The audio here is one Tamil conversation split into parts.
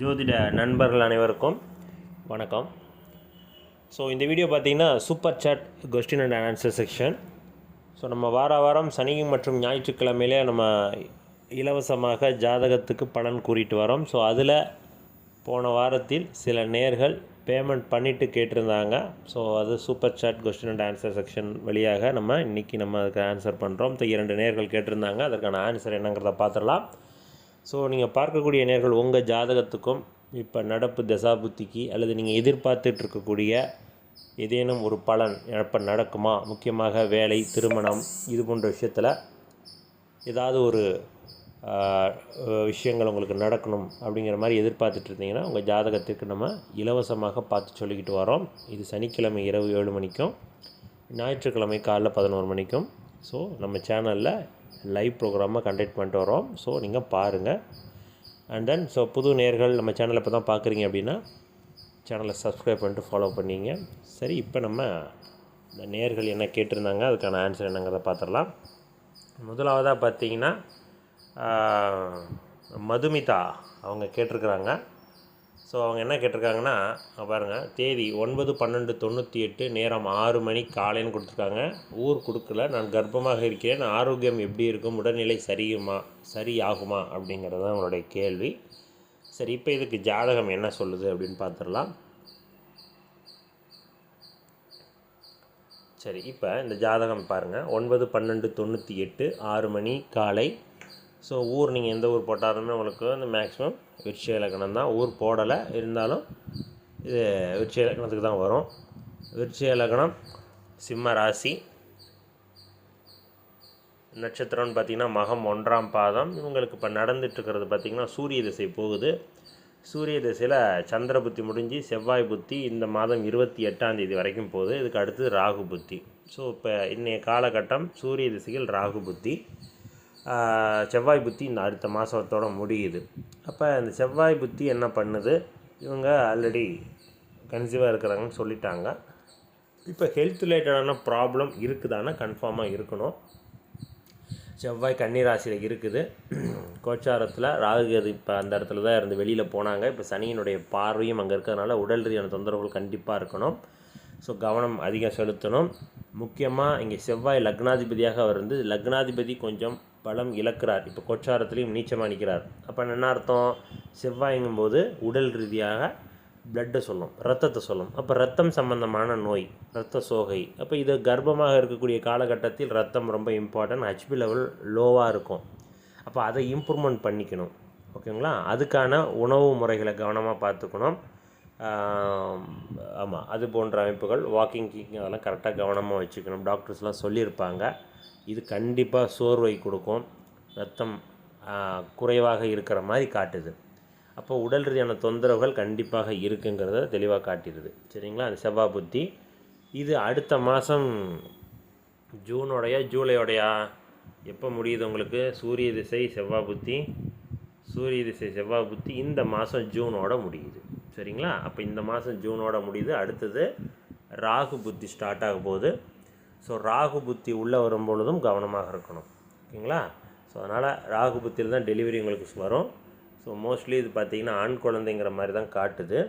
ஜோதிட நண்பர்கள் அனைவருக்கும் வணக்கம். ஸோ இந்த வீடியோ பார்த்தீங்கன்னா super chat question and answer section so நம்ம வார வாரம் சனி மற்றும் ஞாயிற்றுக்கிழமையிலே நம்ம இலவசமாக ஜாதகத்துக்கு பலன் கூறிட்டு வரோம். ஸோ அதில் போன வாரத்தில் சில நேர்கள் பேமெண்ட் பண்ணிவிட்டு கேட்டிருந்தாங்க. ஸோ அது super chat question and answer section வழியாக நம்ம இன்றைக்கி நம்ம அதுக்கு ஆன்சர் பண்ணுறோம் ஸோ இரண்டு நேர்கள் கேட்டிருந்தாங்க. அதற்கான ஆன்சர் என்னங்கிறத பார்த்துடலாம். ஸோ நீங்கள் பார்க்கக்கூடிய நேர்கள் உங்கள் ஜாதகத்துக்கும் இப்போ நடப்பு தசாபுத்திக்கு அல்லது நீங்கள் எதிர்பார்த்துட்டு இருக்கக்கூடிய ஏதேனும் ஒரு பலன் இப்போ நடக்குமா? முக்கியமாக வேலை திருமணம் இது போன்ற விஷயத்தில் ஏதாவது ஒரு விஷயங்கள் உங்களுக்கு நடக்கணும் அப்படிங்கிற மாதிரி எதிர்பார்த்துட்டு இருந்தீங்கன்னா உங்கள் ஜாதகத்திற்கு நம்ம இலவசமாக பார்த்து சொல்லிக்கிட்டு வரோம். இது சனிக்கிழமை இரவு ஏழு மணிக்கும் ஞாயிற்றுக்கிழமை காலைல பதினோரு மணிக்கும். ஸோ நம்ம சேனலில் லைவ் ப்ரோக்ராமாக கண்டக்ட் பண்ணிட்டு வரோம் ஸோ நீங்கள் பாருங்கள் அண்ட் தென் ஸோ புது நேர்கள் நம்ம சேனலை இப்போ தான் பார்க்குறீங்க அப்படின்னா சேனலை சப்ஸ்கிரைப் பண்ணிட்டு ஃபாலோ பண்ணீங்க. சரி இப்போ நம்ம இந்த நேர்கள் என்ன கேட்டிருந்தாங்க அதுக்கான ஆன்சர் என்னங்கிறத பார்த்துடலாம் முதலாவதாக பார்த்தீங்கன்னா மதுமிதா அவங்க கேட்டிருக்கிறாங்க. ஸோ அவங்க என்ன கேட்டிருக்காங்கன்னா பாருங்கள் தேதி ஒன்பது பன்னெண்டு தொண்ணூற்றி எட்டு நேரம் ஆறு மணி காலைன்னு கொடுத்துருக்காங்க. ஊர் கொடுக்கல நான் கர்ப்பமாக இருக்கிறேன் ஆரோக்கியம் எப்படி இருக்கும் உடல்நிலை சரியுமா சரியாகுமா அப்படிங்கிறது தான் அவங்களுடைய கேள்வி. சரி இப்போ இதுக்கு ஜாதகம் என்ன சொல்லுது அப்படின்னு பார்த்துடலாம் சரி இப்போ இந்த ஜாதகம் பாருங்கள் ஒன்பது பன்னெண்டு தொண்ணூற்றி எட்டு ஆறு மணி காலை ஸோ ஊர் நீங்கள் எந்த ஊர் போட்டாலுமே உங்களுக்கு வந்து மேக்ஸிமம் விருட்ச இலக்கணம் தான். ஊர் போடலை. இருந்தாலும் இது விருட்ச இலக்கணத்துக்கு தான் வரும். விருட்ச இலக்கணம் சிம்ம ராசி நட்சத்திரம்னு பார்த்திங்கன்னா மகம் ஒன்றாம் பாதம். இவங்களுக்கு இப்போ நடந்துட்டுருக்கிறது பார்த்திங்கன்னா சூரிய திசை போகுது. சூரிய திசையில் சந்திர புத்தி முடிஞ்சு செவ்வாய் புத்தி இந்த மாதம் இருபத்தி எட்டாம் தேதி வரைக்கும் போகுது. இதுக்கு அடுத்து ராகு புத்தி. ஸோ இப்போ இன்றைய காலகட்டம் சூரிய திசையில் ராகு புத்தி. செவ்வாய் புத்தி இந்த அடுத்த மாதத்தோட முடியுது. அப்போ இந்த செவ்வாய் புத்தி என்ன பண்ணுது? இவங்க ஆல்ரெடி கன்சீவாக இருக்கிறாங்கன்னு சொல்லிட்டாங்க. இப்போ ஹெல்த் ரிலேட்டடான ப்ராப்ளம் இருக்குதானா கன்ஃபார்மாக இருக்கணும். செவ்வாய் கன்னிராசியில் இருக்குது. கோச்சாரத்தில் ராகுகது இப்போ அந்த இடத்துல தான் இருந்து வெளியில் போனாங்க. இப்போ சனியினுடைய பார்வையும் அங்கே இருக்கிறதுனால உடல் ரீதியான தொந்தரவுகள் கண்டிப்பாக இருக்கணும். ஸோ கவனம் அதிகம் செலுத்தணும். முக்கியமாக இங்கே செவ்வாய் லக்னாதிபதியாக அவர் வந்து லக்னாதிபதி கொஞ்சம் பலம் இழக்கிறார். இப்போ கொச்சாரத்துலேயும் நீச்சமாக நிற்கிறார். அப்போ என்ன அர்த்தம்? செவ்வாய்ங்கும்போது உடல் ரீதியாக பிளட்டை சொல்லும் ரத்தத்தை சொல்லும். அப்போ ரத்தம் சம்பந்தமான நோய் ரத்த சோகை. அப்போ இது கர்ப்பமாக இருக்கக்கூடிய காலகட்டத்தில் ரத்தம் ரொம்ப இம்பார்ட்டன்ட் ஹெச்பி லெவல் லோவாக இருக்கும். அப்போ அதை இம்ப்ரூவ்மெண்ட் பண்ணிக்கணும். ஓகேங்களா? அதுக்கான உணவு முறைகளை கவனமாக பார்த்துக்கணும். ஆமாம் அது போன்ற அமைப்புகள் வாக்கிங் கீக்கிங் அதெல்லாம் கரெக்டாக கவனமாக வச்சுக்கணும். டாக்டர்ஸ்லாம் சொல்லியிருப்பாங்க. இது கண்டிப்பாக சோர்வை கொடுக்கும். ரத்தம் குறைவாக இருக்கிற மாதிரி காட்டுது. அப்போ உடல் ரீதியான தொந்தரவுகள் கண்டிப்பாக இருக்குங்கிறத தெளிவாக காட்டிடுது. சரிங்களா? அந்த செவ்வாய் புத்தி. இது அடுத்த மாதம் ஜூனோடைய ஜூலையோடையா. எப்போ முடியுது உங்களுக்கு? சூரிய திசை செவ்வாய் புத்தி. சூரிய திசை செவ்வாய் புத்தி இந்த மாதம் ஜூனோட முடியுது. சரிங்களா? அப்போ இந்த மாதம் ஜூனோட முடியுது. அடுத்தது ராகு புத்தி ஸ்டார்ட் ஆக போகுது. ஸோ ராகு புத்தி உள்ளே வரும்பொழுதும் கவனமாக இருக்கணும். ஓகேங்களா? ஸோ அதனால் ராகு புத்தியில் தான் டெலிவரி உங்களுக்கு வரும். ஸோ மோஸ்ட்லி இது பார்த்திங்கன்னா ஆண் குழந்தைங்கிற மாதிரி தான் காட்டுது.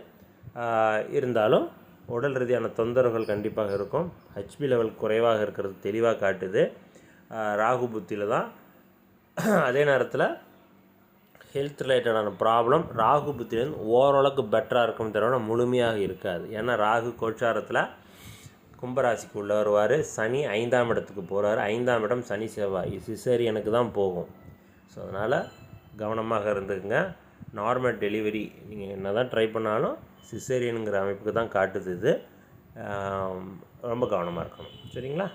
இருந்தாலும் உடல் ரீதியான தொந்தரவுகள் கண்டிப்பாக இருக்கும். ஹெச்பி லெவல் குறைவாக இருக்கிறது தெளிவாக காட்டுது. ராகு புத்தியில் தான் அதே நேரத்தில் ஹெல்த் ரிலேட்டடான ப்ராப்ளம் ராகு புத்திலேருந்து ஓரளவுக்கு பெட்டராக இருக்கும் தவிர முழுமையாக இருக்காது. ஏன்னா ராகு கோச்சாரத்தில் கும்பராசிக்கு உள்ள வருவார். சனி ஐந்தாம் இடத்துக்கு போகிறார் ஐந்தாம் இடம் சனி செவ்வாய். சிசேரியனுக்கு தான் போகும். ஸோ அதனால் கவனமாக இருந்துக்குங்க. நார்மல் டெலிவரி நீங்கள் என்ன தான் ட்ரை பண்ணாலும் சிசேரியனுங்கிற அமைப்புக்கு தான் காட்டுது இது. ரொம்ப கவனமாக இருக்கணும். சரிங்களா?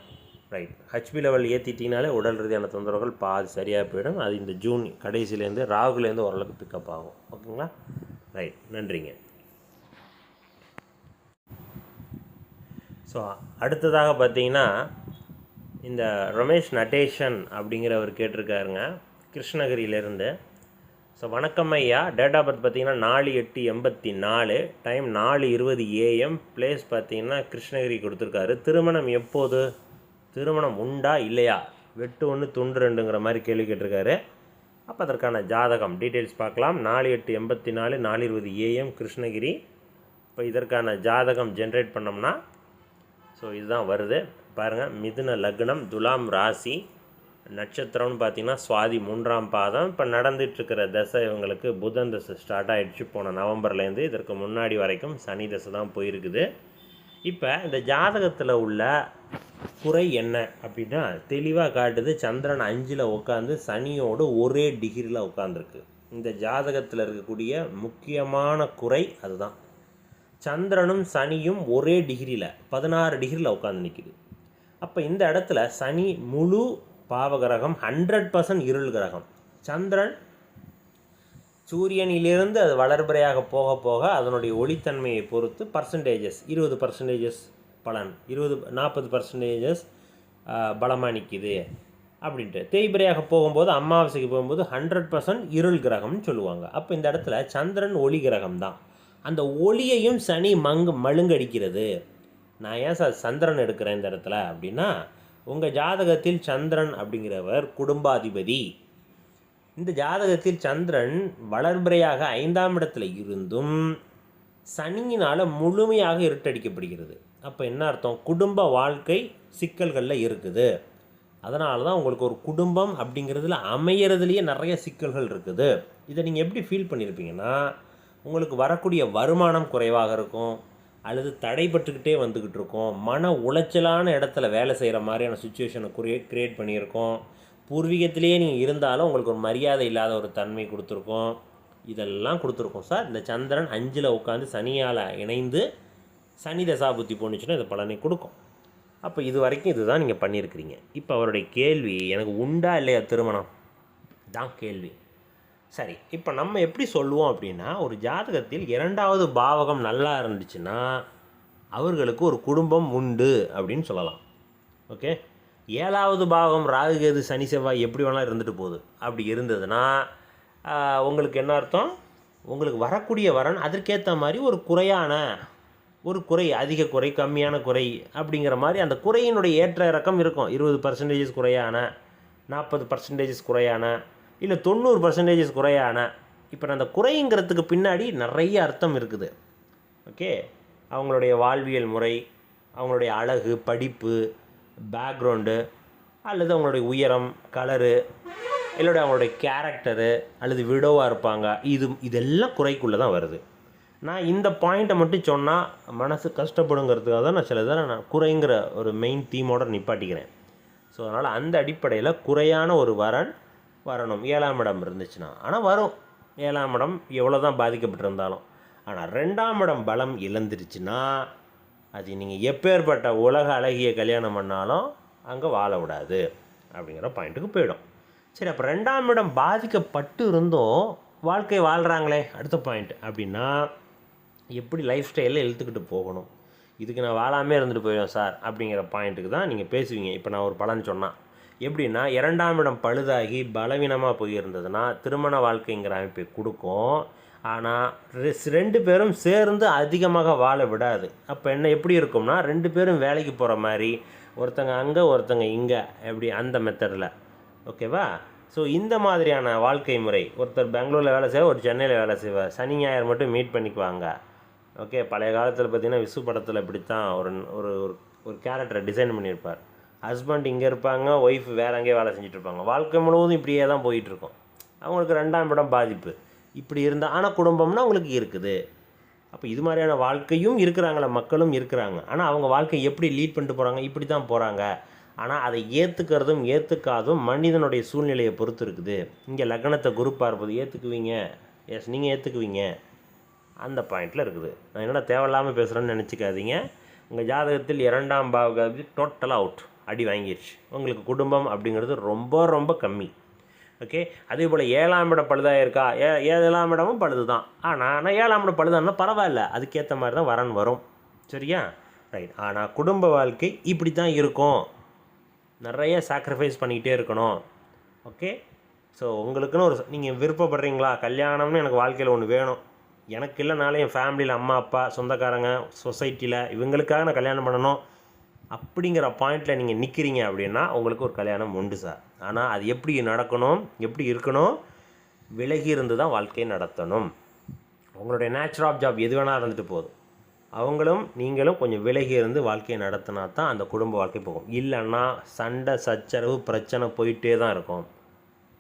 ரைட் ஹச்பி லெவல் ஏற்றிட்டிங்கனாலே உடல் ரீதியான தொந்தரவுகள் பாதி சரியாக போயிடும். அது இந்த ஜூன் கடைசியிலேருந்து ராகுலேருந்து ஓரளவுக்கு பிக்கப் ஆகும். ஓகேங்களா ரைட் நன்றிங்க. ஸோ அடுத்ததாக பார்த்தீங்கன்னா இந்த ரமேஷ் நட்டேஷன் அப்படிங்கிறவர் கேட்டிருக்காருங்க கிருஷ்ணகிரியிலேருந்து. ஸோ வணக்கம் ஐயா. டேட் ஆஃப் பர்த் பார்த்தீங்கன்னா நாலு எட்டு எண்பத்தி நாலு. டைம் நாலு இருபது ஏஎம் பிளேஸ் பார்த்தீங்கன்னா கிருஷ்ணகிரி கொடுத்துருக்காரு. திருமணம் எப்போது? திருமணம் உண்டா இல்லையா? வெட்டு ஒன்று துண்டு ரெண்டுங்கிற மாதிரி கேள்வி கேட்டிருக்காரு. அப்போ அதற்கான ஜாதகம் டீட்டெயில்ஸ் பார்க்கலாம். நாலு எட்டு எண்பத்தி நாலு நாலு இருபது ஏஎம் கிருஷ்ணகிரி. இப்போ இதற்கான ஜாதகம் ஜென்ரேட் பண்ணோம்னா ஸோ இதுதான் வருது. பாருங்கள் மிதுன லக்னம் துலாம் ராசி நட்சத்திரம்னு பார்த்தீங்கன்னா சுவாதி மூன்றாம் பாதம். இப்போ நடந்துட்டுருக்கிற தசை இவங்களுக்கு புதன் தசை ஸ்டார்ட் ஆகிடுச்சு போன நவம்பர்லேருந்து இதற்கு முன்னாடி வரைக்கும் சனி தசை தான் போயிருக்குது. இப்போ இந்த ஜாதகத்தில் உள்ள குறை என்ன அப்படின்னா தெளிவாக காட்டுது. சந்திரன் அஞ்சில் உட்காந்து சனியோடு ஒரே டிகிரியில் உட்காந்துருக்கு இந்த ஜாதகத்தில் இருக்கக்கூடிய முக்கியமான குறை அதுதான். சந்திரனும் சனியும் ஒரே டிகிரியில் பதினாறு டிகிரியில் உட்காந்து நிற்கிது அப்போ இந்த இடத்துல சனி முழு பாவகிரகம் ஹண்ட்ரட் பர்சன்ட் இருள் கிரகம். சந்திரன் சூரியனிலிருந்து அது வளர்பிறையாக போக போக அதனுடைய ஒளித்தன்மையை பொறுத்து பர்சன்டேஜஸ் இருபது பர்சன்டேஜஸ் பலன் இருபது நாற்பது பர்சன்டேஜஸ் பலமாக நிற்கிது அப்படின்ட்டு தேய்பிரையாக போகும்போது அமாவாசைக்கு போகும்போது ஹண்ட்ரட் பர்சன்ட் இருள் கிரகம்னு சொல்லுவாங்க. அப்போ இந்த இடத்துல சந்திரன் ஒளி கிரகம் தான் அந்த ஒளியையும் சனி மங்கு மழுங்கடிக்கிறது. நான் ஏன் சார் சந்திரன் எடுக்கிறேன் இந்த இடத்துல? அப்படின்னா உங்கள் ஜாதகத்தில் சந்திரன் அப்படிங்கிறவர் குடும்பாதிபதி. இந்த ஜாதகத்தில் சந்திரன் வளர்பிறையாக ஐந்தாம் இடத்துல இருந்தும் சனியினால் முழுமையாக இருட்டடிக்கப்படுகிறது. அப்போ என்ன அர்த்தம்? குடும்ப வாழ்க்கை சிக்கல்களில் இருக்குது. அதனால தான் உங்களுக்கு ஒரு குடும்பம் அப்படிங்கிறதுல அமையறதுலேயே நிறைய சிக்கல்கள் இருக்குது. இதை நீங்கள் எப்படி ஃபீல் பண்ணியிருப்பீங்கன்னா உங்களுக்கு வரக்கூடிய வருமானம் குறைவாக இருக்கும் அல்லது தடைப்பட்டுக்கிட்டே வந்துக்கிட்டு இருக்கோம் மன உளைச்சலான இடத்துல வேலை செய்கிற மாதிரியான சுச்சுவேஷனை குரியேட் க்ரியேட் பண்ணியிருக்கோம். பூர்வீகத்திலேயே நீங்கள் இருந்தாலும் உங்களுக்கு ஒரு மரியாதை இல்லாத ஒரு தன்மை கொடுத்துருக்கோம். இதெல்லாம் கொடுத்துருக்கோம் சார். இந்த சந்திரன் அஞ்சில் உட்காந்து சனியால் இணைந்து சனி தசாபுத்தி போணுச்சுன்னா இது பலனை கொடுக்கும். அப்போ இது வரைக்கும் இதுதான் நீங்கள் பண்ணியிருக்கிறீங்க. இப்போ அவருடைய கேள்வி எனக்கு உண்டா இல்லையா திருமணம்? தான் கேள்வி. சரி இப்போ நம்ம எப்படி சொல்லுவோம் அப்படின்னா ஒரு ஜாதகத்தில் இரண்டாவது பாவகம் நல்லா இருந்துச்சுன்னா அவர்களுக்கு ஒரு குடும்பம் உண்டு அப்படின்னு சொல்லலாம். ஓகே? ஏழாவது பாவம் ராகுகேது சனி செவ்வாய் எப்படி வேணாலும் இருந்துட்டு போகுது. அப்படி இருந்ததுன்னா உங்களுக்கு என்ன அர்த்தம்? உங்களுக்கு வரக்கூடிய வரன் அதற்கேற்ற மாதிரி ஒரு குறையான ஒரு குறை அதிக குறை கம்மியான குறை அப்படிங்கிற மாதிரி அந்த குறையினுடைய ஏற்ற இறக்கம் இருக்கும். இருபது பர்சன்டேஜஸ் குறையான நாற்பது பர்சன்டேஜஸ் குறையான இல்லை தொண்ணூறு பர்சன்டேஜஸ் குறையான இப்போ அந்த குறைங்கிறதுக்கு பின்னாடி நிறைய அர்த்தம் இருக்குது. ஓகே அவங்களுடைய வாழ்வியல் முறை அவங்களுடைய அழகு படிப்பு பேக்ரவுண்டு அல்லது அவங்களுடைய உயரம் கலரு இல்லை அவங்களுடைய கேரக்டரு அல்லது விடோவாக இருப்பாங்க. இது இதெல்லாம் குறைக்குள்ளே தான் வருது. நான் இந்த பாயிண்ட்டை மட்டும் சொன்னால் மனசு கஷ்டப்படுங்கிறதுக்காக தான் நான் சில இதை நான் குறைங்கிற ஒரு மெயின் தீமோட நிப்பாட்டிக்கிறேன். ஸோ அதனால் அந்த அடிப்படையில் குறையான ஒரு வரன் வரணும். ஏழாம் இடம் இருந்துச்சுன்னா. ஆனால் வரும். ஏழாம் இடம் எவ்வளோ தான் பாதிக்கப்பட்டிருந்தாலும். ஆனால் ரெண்டாம் இடம் பலம் இழந்துருச்சுன்னா அது நீங்கள் எப்பேற்பட்ட உலக அழகிய கல்யாணம் பண்ணாலும் அங்கே வாழ விடாது அப்படிங்கிற பாயிண்ட்டுக்கு போயிடும். சரி அப்போ ரெண்டாம் இடம் பாதிக்கப்பட்டு இருந்தும் வாழ்க்கை வாழ்கிறாங்களே அடுத்த பாயிண்ட் அப்படின்னா எப்படி லைஃப் ஸ்டைலில் இழுத்துக்கிட்டு போகணும்? இதுக்கு நான் வாழாமே இருந்துட்டு போயிடும் சார் அப்படிங்கிற பாயிண்ட்டுக்கு தான் நீங்கள் பேசுவீங்க. இப்போ நான் ஒரு பலன் சொன்னால் எப்படின்னா இரண்டாம் இடம் பழுதாகி பலவீனமாக போயிருந்ததுன்னா திருமண வாழ்க்கைங்கிற அமைப்பை கொடுக்கும். ஆனால் ரெஸ்- ரெண்டு பேரும் சேர்ந்து அதிகமாக வாழ விடாது. அப்போ என்ன எப்படி இருக்கும்னா ரெண்டு பேரும் வேலைக்கு போகிற மாதிரி ஒருத்தங்க அங்கே ஒருத்தங்க இங்கே எப்படி அந்த மெத்தடில் ஓகேவா ஸோ இந்த மாதிரியான வாழ்க்கை முறை ஒருத்தர் பெங்களூரில் வேலை செய்வார் ஒரு சென்னையில் வேலை செய்வார். சனி ஞாயிறு மட்டும் மீட் பண்ணிக்குவாங்க. ஓகே பழைய காலத்தில் பார்த்தீங்கன்னா விசு படத்தில் இப்படித்தான் ஒரு ஒரு ஒரு- ஒரு கேரக்டரை டிசைன் பண்ணியிருப்பார். ஹஸ்பண்ட் இங்கே இருப்பாங்க ஒய்ஃப் வேற அங்கேயே வேலை செஞ்சுட்டு இருப்பாங்க. வாழ்க்கை முழுவதும் இப்படியே தான் போயிட்டுருக்கும் அவங்களுக்கு ரெண்டாம் இடம் பாதிப்பு. இப்படி இருந்தால் ஆனால் குடும்பம்னா அவங்களுக்கு இருக்குது. அப்போ இது மாதிரியான வாழ்க்கையும் இருக்கிறாங்களே மக்களும் இருக்கிறாங்க. ஆனால் அவங்க வாழ்க்கை எப்படி லீட் பண்ணிட்டு போகிறாங்க இப்படி தான் போகிறாங்க ஆனால் அதை ஏற்றுக்கிறதும் ஏற்றுக்காதும் மனிதனுடைய சூழ்நிலையை பொறுத்து இருக்குது. இங்கே லக்னத்தை குரூப்பாக இருப்பது ஏற்றுக்குவீங்க எஸ் நீங்கள் ஏற்றுக்குவீங்க அந்த பாயிண்டில் இருக்குது. நான் என்னடா தேவையில்லாமல் பேசுகிறேன்னு நினச்சிக்காதீங்க. உங்கள் ஜாதகத்தில் இரண்டாம் பாவகாதி டோட்டலாக அவுட் அடி வாங்கிடுச்சு உங்களுக்கு குடும்பம் அப்படிங்கிறது ரொம்ப ரொம்ப கம்மி. ஓகே? அதே போல் ஏழாம் இடம் பழுதாக இருக்கா? ஏ ஏழாம் இடமும் பழுது தான் ஆனால் ஆனால் ஏழாம் இடம் பழுதான்னா பரவாயில்ல. அதுக்கேற்ற மாதிரி தான் வரன் வரும். சரியா? ரைட் ஆனால் குடும்ப வாழ்க்கை இப்படி தான் இருக்கும். நிறைய சாக்ரிஃபைஸ் பண்ணிக்கிட்டே இருக்கணும். ஓகே? ஸோ உங்களுக்குன்னு ஒரு நீங்கள் விருப்பப்படுறீங்களா? கல்யாணம்னு எனக்கு வாழ்க்கையில் ஒன்று வேணும். எனக்கு இல்லைனாலும் என் ஃபேமிலியில் அம்மா அப்பா சொந்தக்காரங்க சொசைட்டியில் இவங்களுக்காக நான் கல்யாணம் பண்ணணும். அப்படிங்கிற பாயிண்டில் நீங்கள் நிற்கிறீங்க அப்படின்னா உங்களுக்கு ஒரு கல்யாணம் உண்டு சார் ஆனால் அது எப்படி நடக்கணும் எப்படி இருக்கணும் விலகி இருந்து தான் வாழ்க்கையை நடத்தணும். உங்களுடைய நேச்சுரல் ஆஃப் ஜாப் எது வேணால் இருந்துட்டு போதும். அவங்களும் நீங்களும் கொஞ்சம் விலகி இருந்து வாழ்க்கையை நடத்தினா தான் அந்த குடும்ப வாழ்க்கை போகும். இல்லைன்னா சண்டை சச்சரவு பிரச்சனை போயிட்டே தான் இருக்கும்.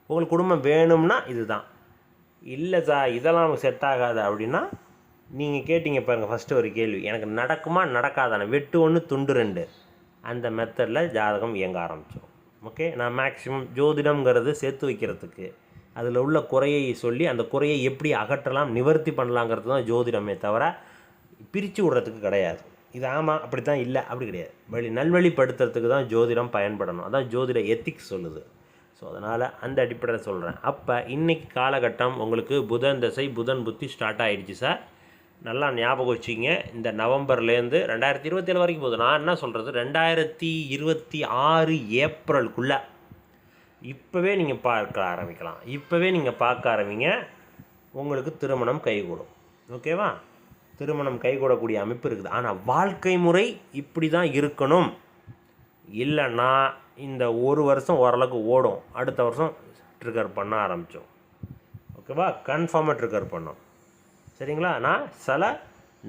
உங்களுக்கு குடும்பம் வேணும்னா இதுதான். இல்லை சார் இதெல்லாம் நமக்கு செட் ஆகாது அப்படின்னா நீங்கள் கேட்டிங்க பாருங்கள் ஃபஸ்ட்டு ஒரு கேள்வி. எனக்கு நடக்குமா நடக்காதானே? வெட்டு ஒன்று துண்டு ரெண்டு. அந்த மெத்தடில் ஜாதகம் இயங்க ஆரம்பித்தோம் ஓகே நான் மேக்ஸிமம் ஜோதிடம்ங்கிறது சேர்த்து வைக்கிறதுக்கு அதில் உள்ள குறையை சொல்லி அந்த குறையை எப்படி அகற்றலாம் நிவர்த்தி பண்ணலாங்கிறது தான் ஜோதிடமே தவிர பிரித்து விடுறதுக்கு கிடையாது. இது ஆமாம் அப்படி தான் இல்லை அப்படி கிடையாது. வழி நல்வழிப்படுத்துறதுக்கு தான் ஜோதிடம் பயன்படணும். அதான் ஜோதிட எத்திக்ஸ் சொல்லுது. ஸோ அதனால் அந்த அடிப்படையில் சொல்கிறேன் அப்போ இன்றைக்கி காலகட்டம் உங்களுக்கு புதன் தசை புதன் புத்தி ஸ்டார்ட் ஆகிடுச்சு சார் நல்லா ஞாபகம் வச்சுங்க இந்த நவம்பர்லேருந்து ரெண்டாயிரத்தி இருபத்தேழு வரைக்கும் போகுது. நான் என்ன சொல்கிறது ரெண்டாயிரத்தி இருபத்தி ஆறு ஏப்ரலுக்குள்ளே இப்போவே நீங்கள் பார்க்க ஆரம்பிக்கலாம். இப்போவே நீங்கள் பார்க்க ஆரம்பிங்க. உங்களுக்கு திருமணம் கைகூடும். ஓகேவா? திருமணம் கைகூடக்கூடிய அமைப்பு இருக்குது. ஆனால் வாழ்க்கை முறை இப்படி தான் இருக்கணும். இல்லைன்னா இந்த ஒரு வருஷம் ஓரளவுக்கு ஓடும். அடுத்த வருஷம் ட்ரிகர் பண்ண ஆரம்பித்தோம் ஓகேவா? கன்ஃபார்மாக ட்ரிகர் பண்ணோம். சரிங்களா? நான் சில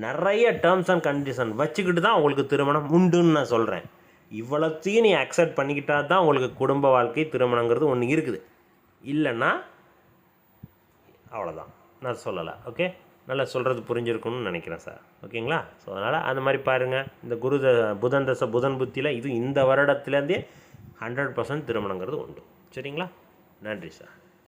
நிறைய டேர்ம்ஸ் அண்ட் கண்டிஷன் வச்சுக்கிட்டு தான் உங்களுக்கு திருமணம் உண்டுன்னு நான் சொல்கிறேன் இவ்வளோத்தையும் நீ அக்செப்ட் பண்ணிக்கிட்டா தான் உங்களுக்கு குடும்ப வாழ்க்கை திருமணங்கிறது ஒன்று இருக்குது. இல்லைன்னா அவ்வளோதான் நான் சொல்லலை ஓகே நல்லா சொல்கிறது புரிஞ்சிருக்கணும்னு நினைக்கிறேன் சார் ஓகேங்களா? ஸோ அதனால் அந்த மாதிரி பாருங்கள் இந்த குரு புதன் தசை புதன் புத்தியில் இது இந்த வருடத்துலேருந்தே ஹண்ட்ரட் பர்சன்ட் திருமணங்கிறது உண்டு. சரிங்களா? நன்றி சார்